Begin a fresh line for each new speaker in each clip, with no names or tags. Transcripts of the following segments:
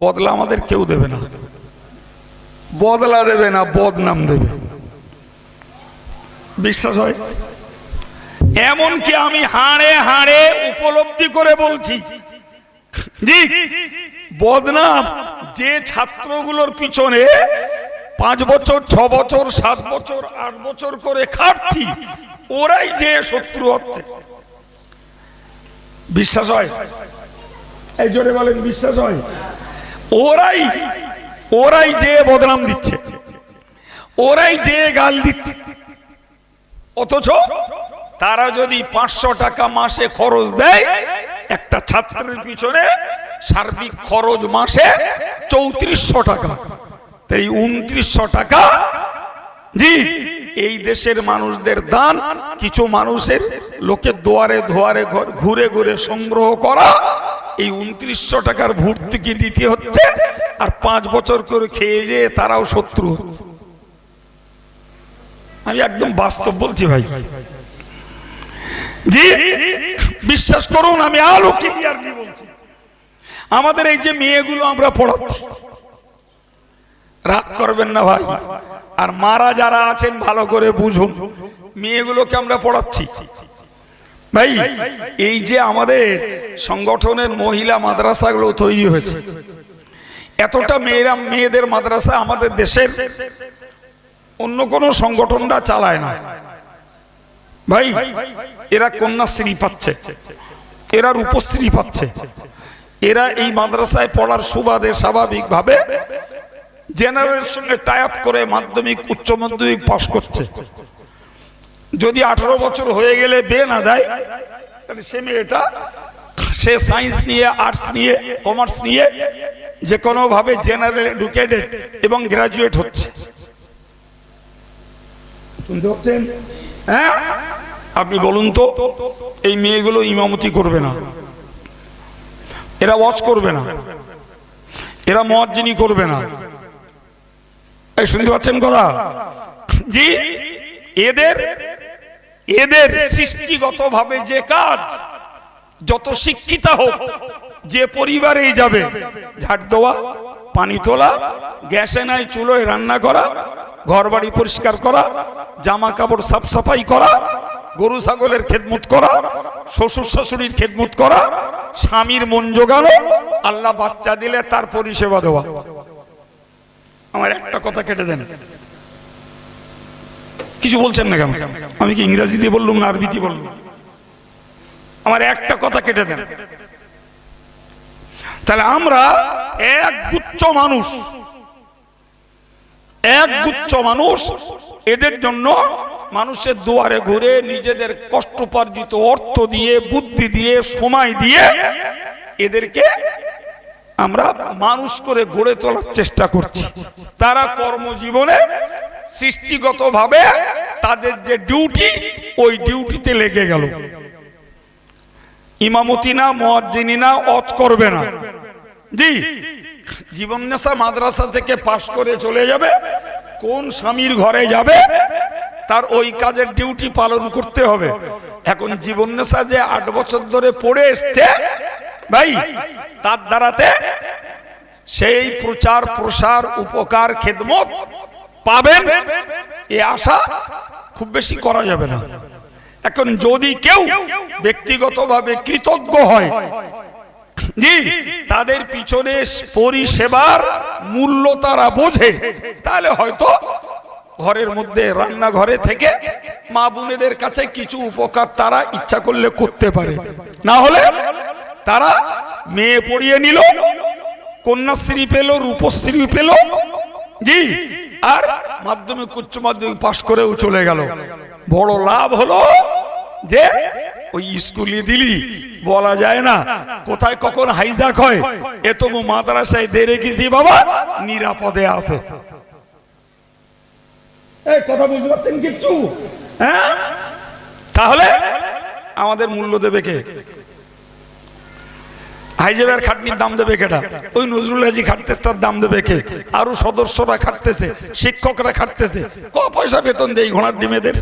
বদলা আমাদের কেউ দেবে না। বদলা দেবে না, বদনাম দেবে। বিশ্বাস হয়? এমনকি আমি হাড়ে হাড়ে উপলব্ধি করে বলছি, জি, বদনাম যে ছাত্রগুলোর পিছনে পাঁচ বছর, ছ বছর, সাত বছর, আট বছর করে খাটছি, ওরাই যে শত্রু হচ্ছে। বিশ্বাস হয়? এই জোরে বলেন, বিশ্বাস হয়? ওরাই ওরাই যে বদনাম দিচ্ছে, ওরাই যে গাল দিচ্ছে, অথচ তারা যদি পাঁচশো টাকা মাসে খরচ দেয়, একটা ছাত্রের পিছনে সার্বিক খরচ মাসে চৌত্রিশশো টাকা। তাই উনত্রিশশো টাকা, জি এই দেশের মানুষদের দান, কিছু মানুষের লোকের দুয়ারে ধোয়ারে ঘর- ঘুরে ঘুরে সংগ্রহ করা, এই উনত্রিশশো টাকার ভর্তুকি দিতে হচ্ছে? আর পাঁচ বছর করে খেয়ে যেয়ে তারাও শত্রু আমি একদম বাস্তব বলছি ভাই। জি, বিশ্বাস করুন, আমি আলো ক্লিয়ারলি বলছি। আমাদের এই যে মেয়েগুলো আমরা পড়াচ্ছি রাগ করবেন না ভাই। আর মারা যারা আছেন, ভালো করে বুঝুন। মেয়েগুলোকে আমরা পড়াচ্ছি। ভাই, এই যে আমাদের সংগঠনের মহিলা মাদ্রাসাগুলো তৈরি হয়েছে, এতটা মেয়েরা, মেয়েদের মাদ্রাসা আমাদের দেশের অন্য কোন সংগঠনটা চালায় না। ভাই, এরা কন্যাশ্রী পাচ্ছে, এরা রূপশ্রী পাচ্ছে, এরা এই মাদ্রাসায় পড়ার সুবাদে স্বাভাবিকভাবে জেনারেলের সঙ্গে টাই আপ করে মাধ্যমিক উচ্চ মাধ্যমিক পাশ করছে। যদি আঠারো বছর হয়ে গেলে বে না দেয় তাহলে সে মেয়েটা সে সায়েন্স নিয়ে আর্টস নিয়ে কমার্স নিয়ে যে কোনো ভাবে জেনারেল এডুকেটেড এবং গ্রাজুয়েট হচ্ছে। শুনতে পাচ্ছেন? হ্যাঁ? আপনি বলুন তো এই মেয়েগুলো ইমামতি করবে না। এরা ওয়াচ করবে না। এরা মজ্জিনী করবে না। শুনতে পাচ্ছেন কথা? জি, এদের এদের সৃষ্টিগত ভাবে যে কাজ, যত শিক্ষিতা হোক, যে পরিবারেই যাবে, ঝাড় দেওয়া, পানি তোলা, গ্যাসে নাই, চুলোয় রান্না করা ঘর বাড়ি পরিষ্কার করা জামা কাপড় সাফ সাফাই করা, গরু ছাগলের খেদমত করা, শ্বশুর শাশুড়ির খেদমত করা, স্বামীর মন জোগানো, আল্লাহ বাচ্চা দিলে তার পরিষেবা দেওয়া। আমার একটা কথা কেটে দেন। কিছু বলছেন না কেন? আমি কি ইংরেজিতে বললুম না আরবিতে বললুম? আমার একটা কথা কেটে দেন। তাহলে আমরা এক গুচ্ছ মানুষ। এক গুচ্ছ মানুষ, এদের জন্য মানুষের দুয়ারে ঘুরে নিজেদের কষ্টপার্জিত অর্থ দিয়ে, বুদ্ধি দিয়ে, সময় দিয়ে এদেরকে আমরা মানুষ করে গড়ে তোলার চেষ্টা করছি। তারা কর্মজীবনে সৃষ্টিগতভাবে তাদের যে ডিউটি, ওই ডিউটিতে লেগে গেল। ইমামতি না মজ্জিনী না অজ করবে না। জি, জীবন নেশা মাদ্রাসা থেকে পাশ করে চলে যাবে। কোন স্বামীর ঘরে যাবে, তার ওই কাজের ডিউটি পালন করতে হবে। এখন জীবন নেশা যে আট বছর ধরে পড়ে এসছে ভাই, তার দ্বারাতে সেই প্রচার প্রসার উপকার খেদমত পাবেন, এ আশা খুব বেশি করা যাবে না। এখন যদি কেউ ব্যক্তিগতভাবে কৃতজ্ঞ হয়, জি, তাদের পিছনে পরিষেবার মূল্য তারা বোঝে, তাহলে হয়তো ঘরের মধ্যে রান্নাঘরে থেকে মা বোনেদের কাছে কিছু উপকার তারা ইচ্ছা করলে করতে পারে। না হলে তারা মেয়ে পড়িয়ে নিল, কন্যাশ্রী পেল, রূপশ্রী পেল। জি, আর মাধ্যমিক, উচ্চ মাধ্যমিক পাশ করেও চলে গেল। বড় লাভ হলো যে ওই স্কুলে দিলি, বলা যায় না। কোথায় কখন হাইজাক হয় এ তো মাদ্রাসায় দে রেখেছি বাবা? নিরাপদে আছে। কথা বুঝতে পারছেন কিচ্ছু? হ্যাঁ? তাহলে আমাদের মূল্য দেবে কে? হাইজেবের খাটনির দাম দেবে কেটা ওই নজরুল হাজি খাটতেছে, তার দাম দেবে কে? আরও সদস্যরা খাটতেছে, শিক্ষকরা খাটতেছে। ক পয়সা বেতন দেয় ঘোড়ার ডিমেদের?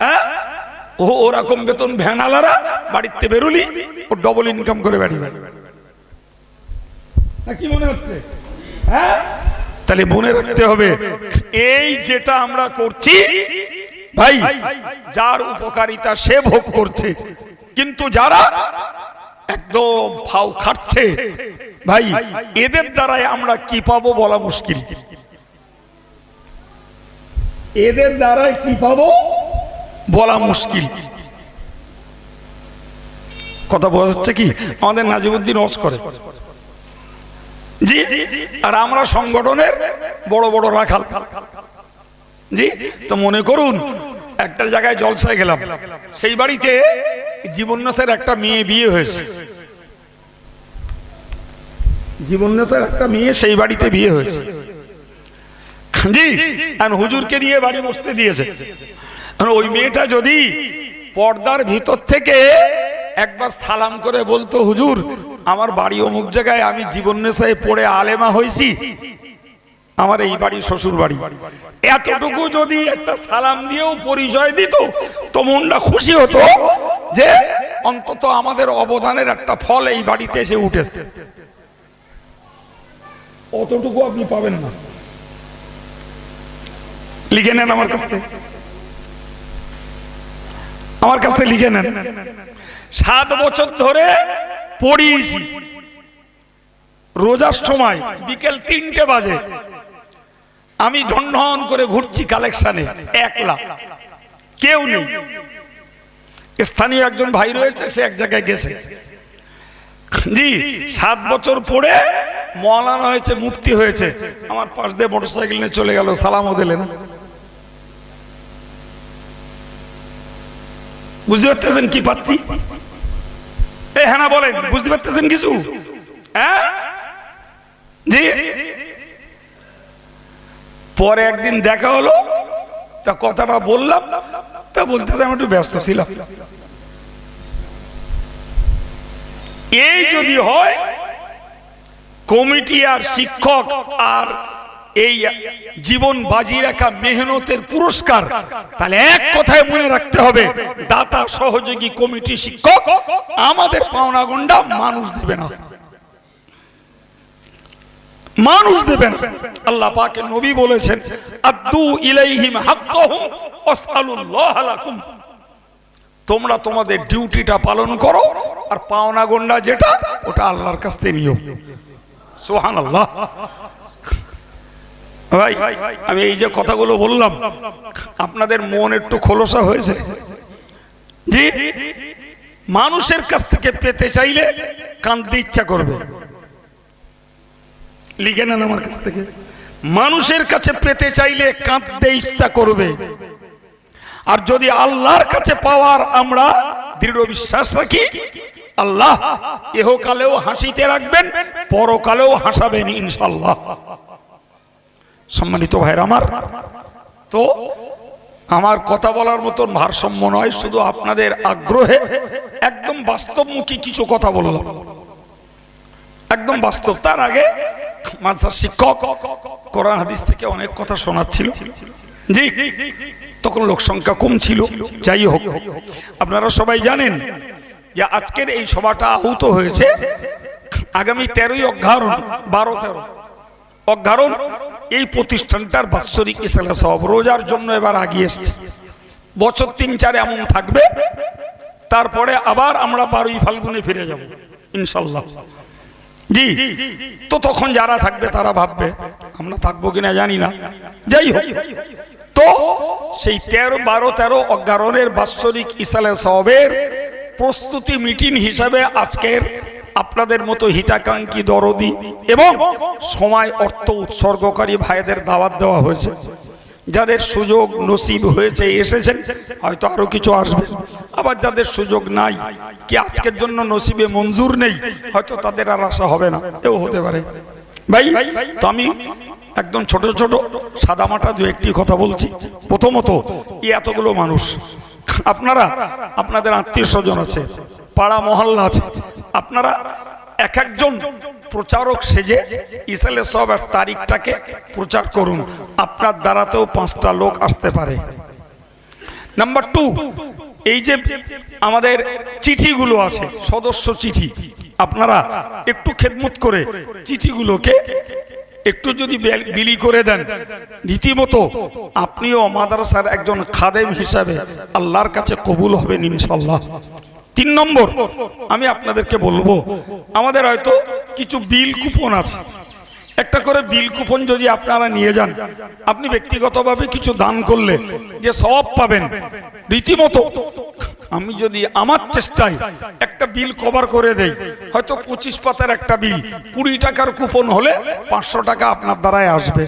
হ্যাঁ? ও ওরকম বেতন ভ্যানালারা বাড়িতে বেরুলি, ও ডবল ইনকাম করে বাড়ি কি মনে হচ্ছে? হ্যাঁ? তাহলে মনে রাখতে হবে, এই যেটা আমরা করছি, ভাই, যার উপকারিতা সে ভোগ করছে। কিন্তু যারা একদম ফাও খাচ্ছে ভাই এদের দ্বারাই আমরা কি পাবো বলা মুশকিল। এদের দ্বারাই কি পাবো? বলা মুশকিল। কথা বোঝা যাচ্ছে কি? আমাদের নাজিমুদ্দিন অজ করে। জি আর আমরা সংগঠনের বড় বড় রাখাল। জি তো মনে করুন একটা জায়গায় জলসায় গেলাম। সেই বাড়িতে জীবন্যাসের একটা মেয়ে বিয়ে হয়েছে। জীবন্যাসের একটা মেয়ে সেই বাড়িতে বিয়ে হয়েছে। জি আর হুজুরকে নিয়ে বাড়ি বসতে দিয়েছে। ওই মেয়েটা যদি পর্দার ভিতর থেকে একবার সালাম করে বলতো, হুজুর, আমার বাড়ি অমুক জায়গায় আমি জীবন নেশায় পড়ে আলেমা হয়েছি। আমার এই বাড়ি শ্বশুর বাড়ি এতটুকু যদি একটা সালাম দিয়েও পরিচয় দিত, তো মনটা খুশি হতো যে অন্তত আমাদের অবদানের একটা ফল এই বাড়িতে এসে উঠেছে। অতটুকু আপনি পাবেন না। লিখে নেন আমার কাছ থেকে। আমার কাছ থেকে লিখে নেন। সাত বছর ধরে পড়িয়েছি। রোজার সময় বিকেল তিনটে বাজে। আমি ঢন করে ঘুরছি কালেকশনে একলা। কেউ নেই। স্থানীয় একজন ভাই রয়েছে, সে এক জায়গায় গেছে। জি, সাত বছর পরে মৌলানা হয়েছে মুক্তি হয়েছে। আমার পাশ দিয়ে মোটরসাইকেল নিয়ে চলে গেল, সালামও দিলে না বুঝতে পারতেছেন কি পাচ্ছি? এ হ্যাঁ বলেন, বুঝতে পারতেছেন কিছু? হ্যাঁ? জি? পরে একদিন দেখা হলো, তা কথাটা বললাম, তা বলতেছে আমি একটু ব্যস্ত ছিলাম। এই যদি হয়, কমিটি আর শিক্ষক আর এই জীবন বাজি রাখা মেহনতের পুরস্কার, তাহলে এক কথায় মনে রাখতে হবে, দাতা সহযোগী কমিটি শিক্ষক, আমাদের পাওনা গন্ডা মানুষ দেবে না। মানুষ দেবে না আল্লাহ পাকে নবী বলেছেন আদু ইলাইহিম হাক্কাহুম ওয়াসআলুল্লাহ তোমরা তোমাদের ডিউটিটা পালন করো, আর পাওনা গন্ডা যেটা, ওটা আল্লাহর কাছ থেকে নিও। সোহান আল্লাহ ভাই, আমি এই যে কথাগুলো বললাম, আপনাদের মন একটু খোলসা হয়েছে? জি, মানুষের কাছ থেকে পেতে চাইলে কাঁদতে ইচ্ছা করবে। লিখে নেন আমার কাছ থেকে। মানুষের কাছে পেতে চাইলে কাঁদতে ইচ্ছা করবে। আর যদি আল্লাহর কাছে পাওয়ার আমরা দৃঢ় বিশ্বাস রাখি, আল্লাহ এহকালেও হাসিতে রাখবেন, পরকালেও হাসাবেন ইনশাল্লাহ সম্মানিত ভাইয়ের আমার, তো আমার কথা বলার মতন ভারসাম্য নয়, শুধু আপনাদের আগ্রহে একদম বাস্তবমুখী কিছু কথা বললাম। একদম বাস্তব, তার আগে শিক্ষক কোরআন হাদিস থেকে অনেক কথা শোনাচ্ছিল। জি, তখন লোক সংখ্যা কম ছিল। যাই হোক, আপনারা সবাই জানেন যে আজকের এই সভাটা আহত হয়েছে আগামী তেরোই অঘারণ বারো তেরো অঘারণ এই প্রতিষ্ঠানটার বাৎসরিক ইসলা সব রোজার জন্য এবার আগিয়ে এসছে। বছর তিন চার এমন থাকবে, তারপরে আবার আমরা বারোই ফাল্গুনে ফিরে যাব, ইনশাল্লাহ। জি। তো তখন যারা থাকবে তারা ভাববে, আমরা থাকব কিনা জানি না। যাই হোক, তো সেই তেরো, বারো, তেরো অজ্ঞারণের বাৎসরিক ইসালে সবের প্রস্তুতি মিটিং হিসাবে আজকের আপনাদের মতো হিতাকাঙ্ক্ষী দরদি এবং সময় অর্থ উৎসর্গকারী ভাইদের দাওয়াত দেওয়া হয়েছে। যাদের সুযোগ নসিব হয়েছে, এসেছেন, হয়তো আরও কিছু আসবে। আবার যাদের সুযোগ নাই, কি আজকের জন্য নসিবে মঞ্জুর নেই, হয়তো তাদের আর আশা হবে না। এও হতে পারে। ভাই, তো আমি একদম ছোট ছোট সাদামাটা দু একটি কথা বলছি। প্রথমত, এই এতগুলো মানুষ, আপনারা, আপনাদের আত্মীয় স্বজন আছে, পাড়া মহল্লা আছে, আপনারা এক একজন প্রচারক সেজে ইসালে সবের তারিখটাকে প্রচার করুন। আপনার দ্বারাতেও পাঁচটা লোক আসতে পারে। নাম্বার টু এই যে আমাদের চিঠিগুলো আছে, সদস্য চিঠি, আপনারা একটু খেদমত করে চিঠিগুলোকে একটু যদি বিলি করে দেন। রীতিমতো আপনিও মাদ্রাসার একজন খাদেম হিসাবে আল্লাহর কাছে কবুল হবেন ইনশাল্লাহ তিন নম্বর, আমি আপনাদেরকে বলব, আমাদের হয়তো কিছু বিল কুপন আছে। একটা করে বিল কুপন যদি আপনারা নিয়ে যান, আপনি ব্যক্তিগতভাবে কিছু দান করলে যে সব পাবেন, রীতিমতো আমি যদি আমার চেষ্টায় একটা বিল কভার করে দেই, হয়তো পঁচিশ পাতার একটা বিল, কুড়ি টাকার কুপন হলে পাঁচশো টাকা আপনার দ্বারাই আসবে।